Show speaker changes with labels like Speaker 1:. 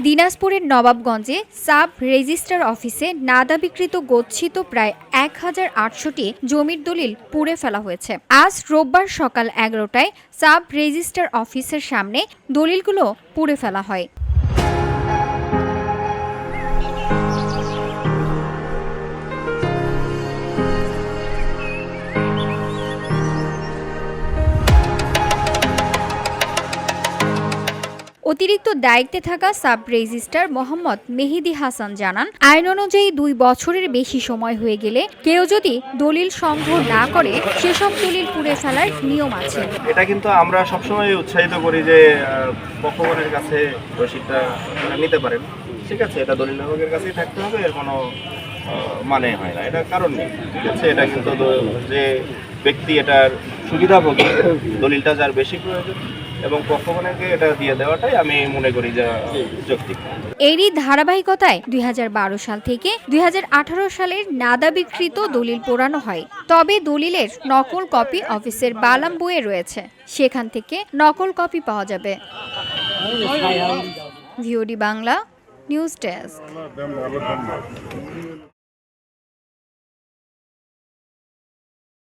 Speaker 1: দিনাজপুরের নবাবগঞ্জে sub registrar অফিসে না দাবিকৃত গচ্ছিত প্রায় এক হাজার আটশোটি জমির দলিল পুড়ে ফেলা হয়েছে। আজ রোববার সকাল এগারোটায় সাব রেজিস্ট্রার অফিসের সামনে দলিলগুলো পুড়ে ফেলা হয়। অতিরিক্ত দায়িত্বে থাকা সাব রেজিস্ট্রার মোহাম্মদ মেহেদি হাসান জানান, আইন অনুযায়ী দুই বছরের বেশি সময় হয়ে গেলে কেউ যদি দলিল সংগ্রহ না করে, সেসব দলিল পুড়ে ফেলার নিয়ম আছে।
Speaker 2: এটা কিন্তু আমরা সবসময় উৎসাহিত করি যে পক্ষগণের কাছে রসিদটা নিতে পারেন। ঠিক আছে, এটা দলিল লেখকের কাছেই থাকতে হবে, এর কোনো মানে হয় না। এটা কারণ নেই। ঠিক আছে, এটা কিন্তু যে ব্যক্তি এটার সুবিধাভোগী দলিলটা যার বেশি প্রয়োজন এবং পক্ষগণকে এটা দিয়ে দেওয়াটাই আমি মনে করি যে যৌক্তিক।
Speaker 1: এরই ধারাবাহিকতায় দুই হাজার বারো সাল থেকে দুই হাজার আঠারো সালের নাদা বিকৃত দলিল পোড়ানো হয়। তবে দলিলের নকল কপি অফিসের বালাম বইয়ে রয়েছে। সেখান থেকে নকল কপি পাওয়া যাবে। VOD Bangla news desk.